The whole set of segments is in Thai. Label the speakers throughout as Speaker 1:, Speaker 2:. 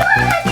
Speaker 1: Woo!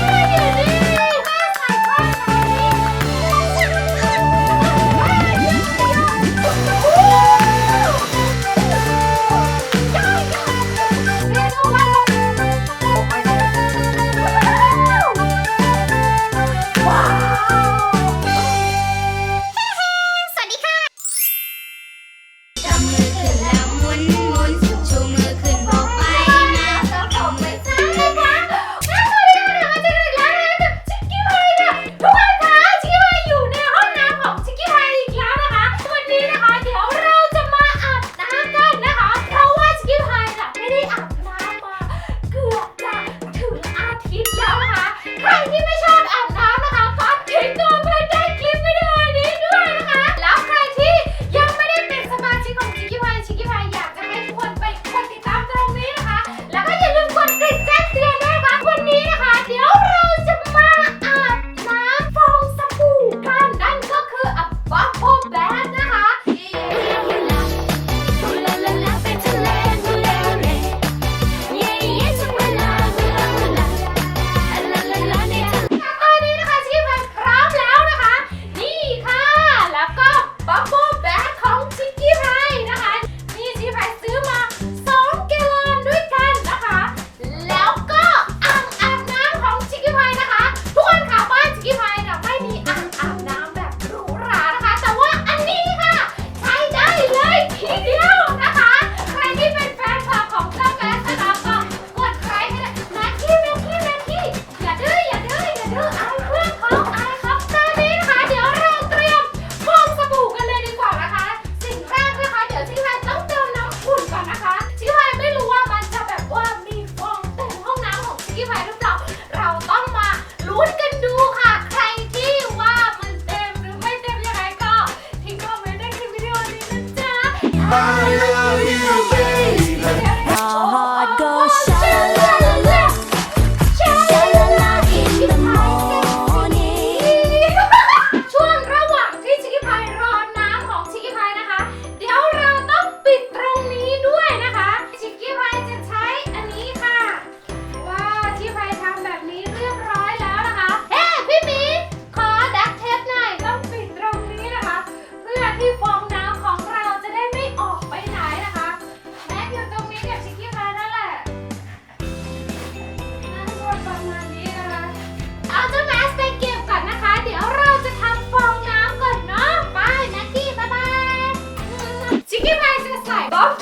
Speaker 1: Maria.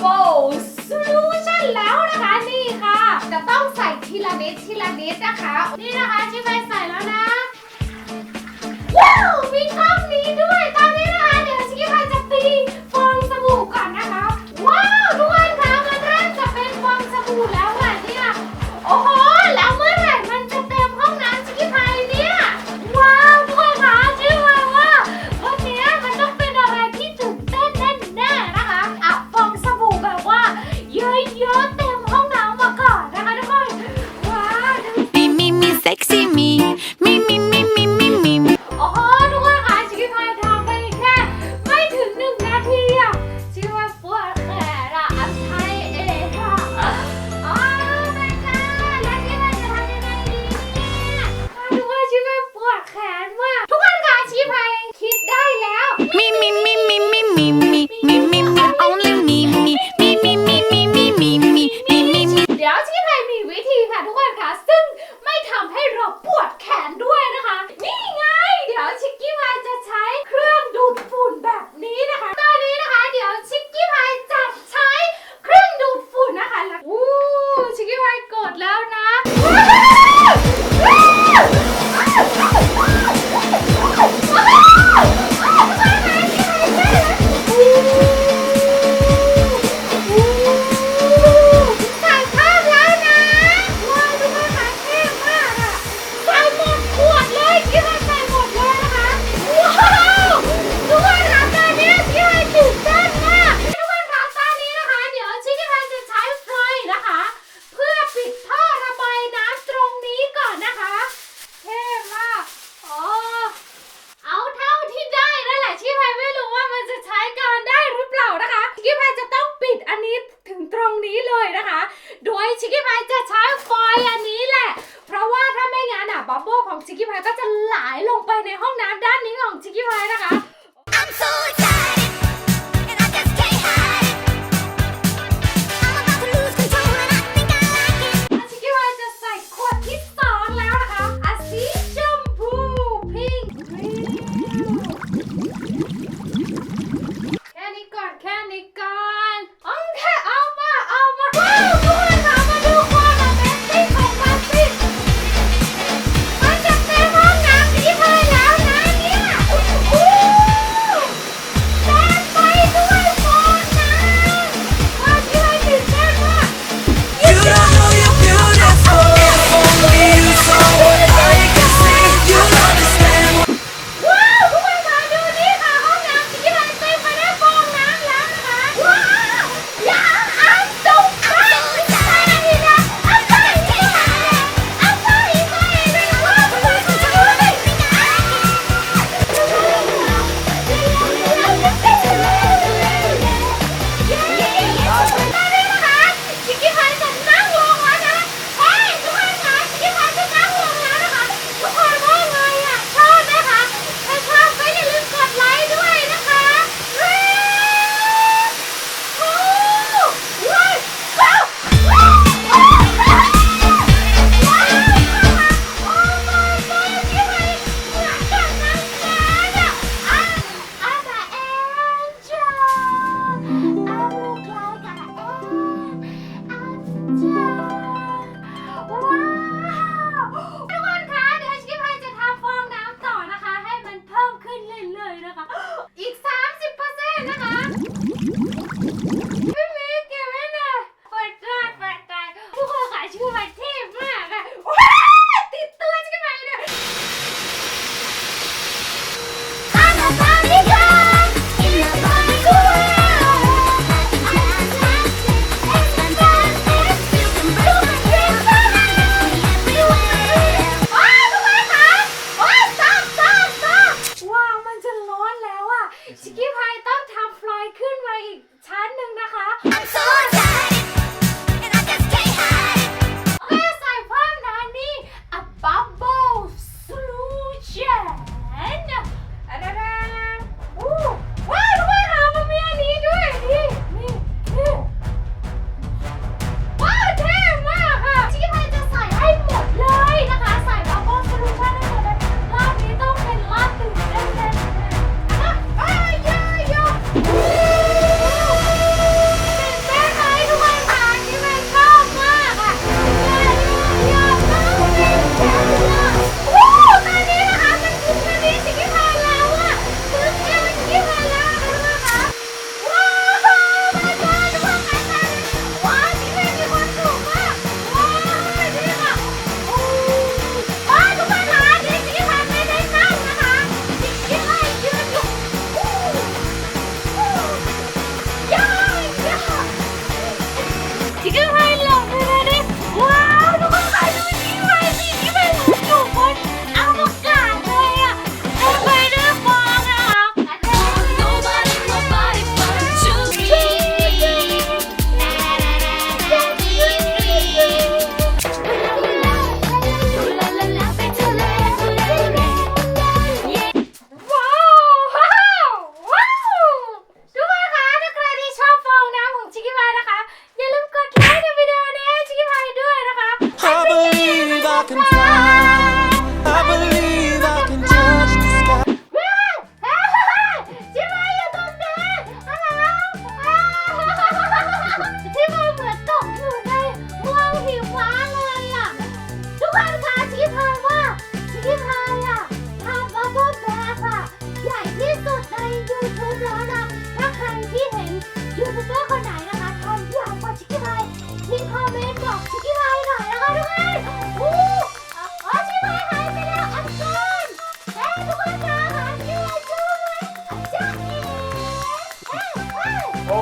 Speaker 1: Double ฉันแล้วนะคะนี่ค่ะ จะต้องใส่ทีละนิด
Speaker 2: ทีละ
Speaker 1: นิดนะคะ นี่นะคะที่พายใส่แล้วนะ ว้าวมีกล้อง
Speaker 3: hayır ya.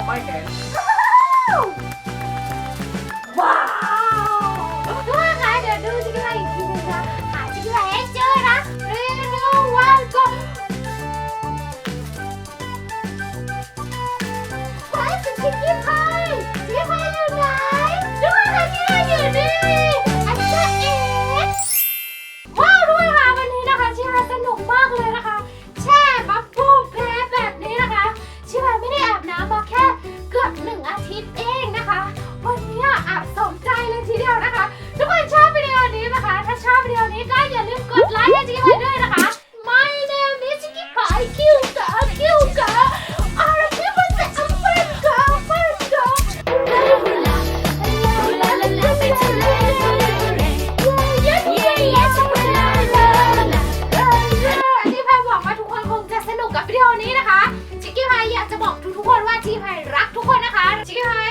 Speaker 2: my
Speaker 1: game. ได้อย่าลืมกดไลค์ให้ชิคกี้พายด้วยนะคะ My name is คิวกะคิวกะคิวกะ
Speaker 2: Are you
Speaker 1: with the Africa Africa ที่พายหวัว่าทุกคนคงจะสนุกกับวิดีโอนี้นะคะ ชิคกี้พายอยากจะบอกทุกๆคนว่าชิคกี้พายรักทุกคนนะคะ ชิคกี้พาย